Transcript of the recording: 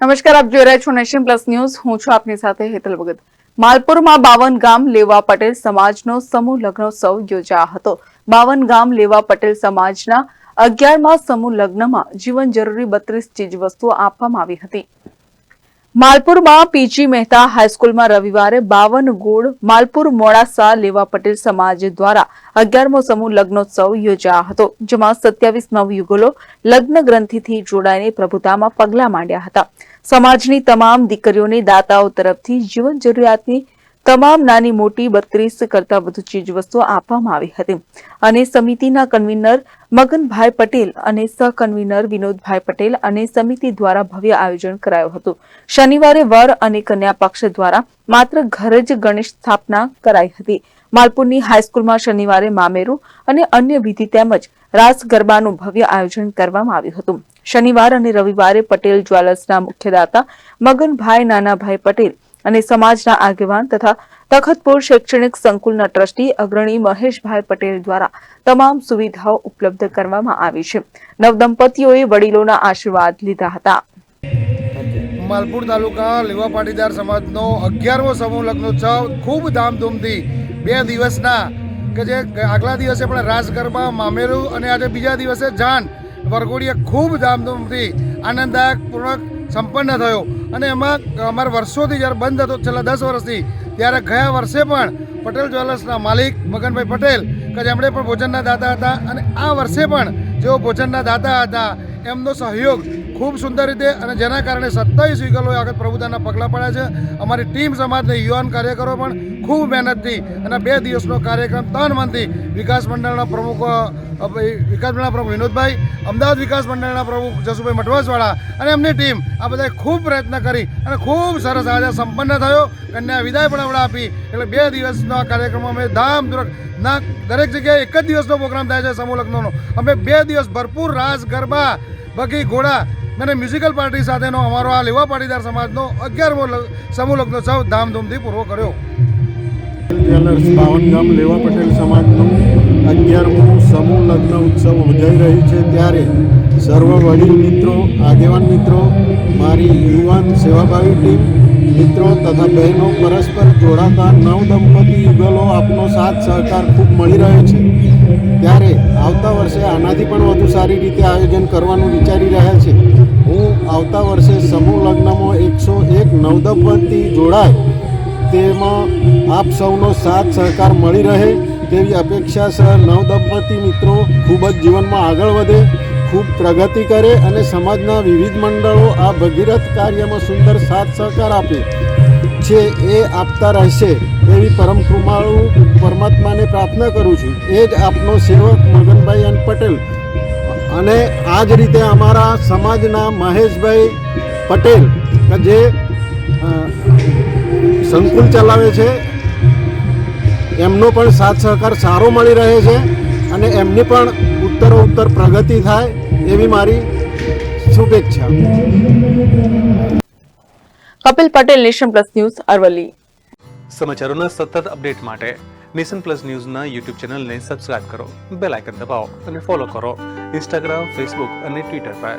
નમસ્કાર, આપ જોઈ રહ્યા છો નેશન પ્લસ ન્યૂઝ. હું છું આપની સાથે હેતલ ભગત. માલપુરમાં બાવન ગામ લેવા પટેલ સમાજનો સમૂહ લગ્નોત્સવ યોજાયો હતો. બાવન ગામ લેવા પટેલ સમાજના અગિયારમાં સમૂહ લગ્નમાં જીવન જરૂરી બત્રીસ ચીજ વસ્તુઓ આપવામાં આવી હતી. માલપુરમાં પીજી મહેતા હાઈસ્કૂલમાં રવિવારે બાવન ગોળ માલપુર મોડાસા લેવા પટેલ સમાજ દ્વારા અગિયારમો સમૂહ લગ્નોત્સવ યોજાયો હતો, જેમાં સત્યાવીસ નવયુગલો લગ્ન ગ્રંથિથી જોડાઈને પ્રભુતામાં પગલાં માંડ્યા હતા. સમાજની તમામ દીકરીઓને દાતાઓ તરફથી જીવન જરૂરિયાતની તમામ નાની મોટી બત્રીસ કરતા વધુ ચીજવસ્તુઓ આપવામાં આવી હતી. અને સમિતિના કન્વીનર મગનભાઈ પટેલ અને સહ કન્વીનર વિનોદભાઈ પટેલ અને સમિતિ દ્વારા ભવ્ય આયોજન કરાયું હતું. શનિવારે વર અને કન્યા પક્ષ દ્વારા માત્ર ઘરે જ ગણેશ સ્થાપના કરાઈ હતી. માલપુરની હાઈસ્કૂલમાં શનિવારે મામેરું અને અન્ય વિધિ તેમજ રાસ ગરબાનું ભવ્ય આયોજન કરવામાં આવ્યું હતું. શનિવાર અને રવિવારે પટેલ જ્વેલર્સના મુખ્યદાતા મગનભાઈ નાનાભાઈ પટેલ અને સમાજના આગેવાન તથા તખતપુર શૈક્ષણિક સંકુલના ટ્રસ્ટી અગ્રણી મહેશભાઈ પટેલ દ્વારા તમામ સુવિધાઓ ઉપલબ્ધ કરવામાં આવી છે. નવદંપતીઓએ વડીલોના આશીર્વાદ લીધા હતા. માલપુર તાલુકા લેવા પાટીદાર સમાજનો અગિયારમો સમૂહ લગ્નોત્સવ ખૂબ ધામધૂમથી બે દિવસના કે જે આગલા દિવસે પણ રાસ ગરબા મામેરું અને આજે બીજા દિવસે જાન વરઘોડીએ ખૂબ ધામધૂમથી આનંદદાયક પૂર્વક સંપન્ન થયો. અને એમાં અમારે વર્ષોથી જ્યારે બંધ હતો, છેલ્લા દસ વર્ષથી ત્યારે ગયા વર્ષે પણ પટેલ જ્વેલર્સના માલિક મગનભાઈ પટેલ કે જેમણે પણ ભોજનના દાતા હતા અને આ વર્ષે પણ જેઓ ભોજનના દાતા હતા, એમનો સહયોગ ખૂબ સુંદર રીતે અને જેના કારણે સત્તાવીસ વિગલોએ આગળ પ્રભુતાના પગલાં પડ્યા છે. અમારી ટીમ, સમાજના યુવાન કાર્યકરો પણ ખૂબ મહેનતથી અને બે દિવસનો કાર્યક્રમ તન મનથી વિકાસ મંડળના પ્રમુખ વિકાસ મંડળના પ્રમુખ વિનોદભાઈ, અમદાવાદ વિકાસ મંડળના પ્રમુખ જસુભાઈ મઠવાસવાળા અને એમની ટીમ આ બધાએ ખૂબ પ્રયત્ન કરી અને ખૂબ સરસ આજે સંપન્ન થયો. કન્યા વિદાય પણ હમણાં આપી. એટલે બે દિવસનો આ કાર્યક્રમ અમે ધામધૂરક ના દરેક જગ્યાએ એક જ દિવસનો પ્રોગ્રામ થાય છે સમૂહ લગ્નનો. અમે બે દિવસ ભરપૂર રાસ, ગરબા બગી ઘોડા અને મ્યુઝિકલ પાર્ટી સાથેનો અમારો આ લેવા પાટીદાર સમાજનો અગિયારમો સમૂહ લગ્નોત્સવ ધામધૂમથી પૂરો કર્યો. જ્વેલર્સ બાવનગામ લેવા પટેલ સમાજનું અગિયારમું સમૂહ લગ્ન ઉત્સવ યોજાઈ રહ્યું છે ત્યારે સર્વ વડીલ મિત્રો, આગેવાન મિત્રો, મારી યુવાન સેવાભાવી ટીમ, મિત્રો તથા બહેનો પરસ્પર જોડાતા નવ દંપતી યુગલો આપનો સાથ સહકાર ખૂબ મળી રહ્યો છે. ત્યારે આવતા વર્ષે આનાથી પણ વધુ સારી રીતે આયોજન કરવાનું વિચારી રહ્યા છે. હું આવતા વર્ષે સમૂહ લગ્નમાં એકસો એક નવદંપતી જોડાય તેમાં આપ સૌનો સાથ સહકાર મળી રહે. તેવી અપેક્ષા સર નવદંપતી મિત્રો ખૂબ જ જીવનમાં આગળ વધે, ખૂબ પ્રગતિ કરે અને સમાજના વિવિધ મંડળો આ ભગીરથ કાર્યમાં સુંદર સાથ સહકાર આપે. છે એ આપતા રહેશે એવી પરમ કૃપાળુ પરમાત્માને પ્રાર્થના કરું છું. એ જ આપનો સેવક મગનભાઈ એન પટેલ. અને આ જ રીતે અમારા સમાજના મહેશભાઈ પટેલ, કે જે સંકુલ ચલાવે છે એમનો પણ સાથ સહકાર સારો મળી રહે છે અને એમની પણ ઉત્તરો ઉત્તર પ્રગતિ થાય એવી મારી શુભેચ્છા. Kapil Patel nation plus news Aravalli. સમાચારોના સતત અપડેટ માટે નેશન પ્લસ ન્યૂઝના યુટ્યુબ ચેનલને સબસ્ક્રાઇબ કરો બેલ આઇકન દબાવો અને ફોલો કરો ઇન્સ્ટાગ્રામ ફેસબુક અને ટ્વિટર પર.